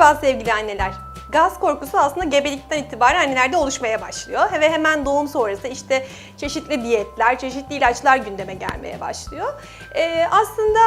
Merhaba sevgili anneler. Gaz korkusu aslında gebelikten itibaren annelerde oluşmaya başlıyor ve hemen doğum sonrası işte çeşitli diyetler, çeşitli ilaçlar gündeme gelmeye başlıyor. Ee, aslında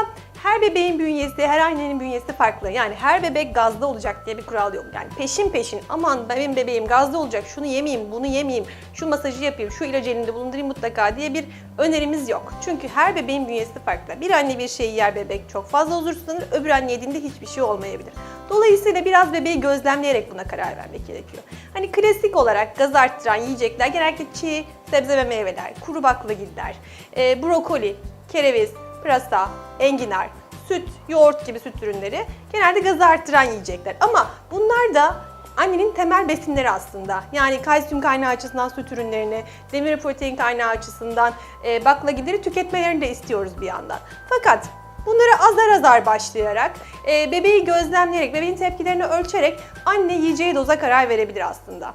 her bebeğin bünyesi, her annenin bünyesi farklı. Yani her bebek gazda olacak diye bir kural yok. Yani peşin peşin aman benim bebeğim gazda olacak, şunu yemeyeyim, bunu yemeyeyim, şu masajı yapayım, şu ilacı elinde bulundurayım mutlaka diye bir önerimiz yok. Çünkü her bebeğin bünyesi farklı. Bir anne bir şeyi yer bebek çok fazla huzursuzlanır, öbür anne yediğinde hiçbir şey olmayabilir. Dolayısıyla biraz bebeği gözlemleyerek buna karar vermek gerekiyor. Hani klasik olarak gaz arttıran yiyecekler genellikle çiğ, sebze ve meyveler, kuru baklagiller, e, brokoli, kereviz, pırasa, enginar, süt, yoğurt gibi süt ürünleri genelde gazı arttıran yiyecekler. Ama bunlar da annenin temel besinleri aslında. Yani kalsiyum kaynağı açısından süt ürünlerini, demir protein kaynağı açısından e, baklagilleri tüketmelerini de istiyoruz bir yandan. Fakat Bunları azar azar başlayarak, e, bebeği gözlemleyerek, bebeğin tepkilerini ölçerek anne yiyeceği doza karar verebilir aslında.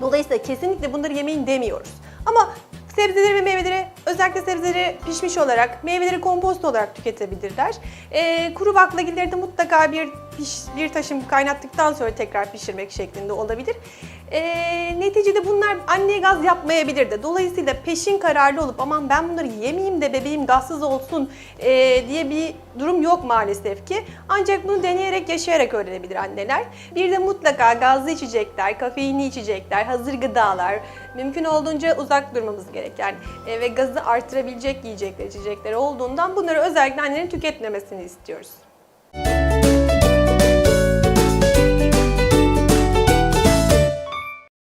Dolayısıyla kesinlikle bunları yemeyin demiyoruz. Ama sebzeleri ve meyveleri özellikle sebzeleri pişmiş olarak, meyveleri kompost olarak tüketebilirler. Ee, kuru baklagilleri de mutlaka bir piş, bir taşım kaynattıktan sonra tekrar pişirmek şeklinde olabilir. Ee, neticede bunlar anneye gaz yapmayabilir de. Dolayısıyla peşin kararlı olup aman ben bunları yemeyeyim de bebeğim gazsız olsun ee, diye bir durum yok maalesef ki. Ancak bunu deneyerek, yaşayarak öğrenebilir anneler. Bir de mutlaka gazlı içecekler, kafeinli içecekler, hazır gıdalar, mümkün olduğunca uzak durmamız gerek. Yani e, ve gazı artırabilecek yiyecekler, içecekler olduğundan bunları özellikle annelerin tüketmemesini istiyoruz.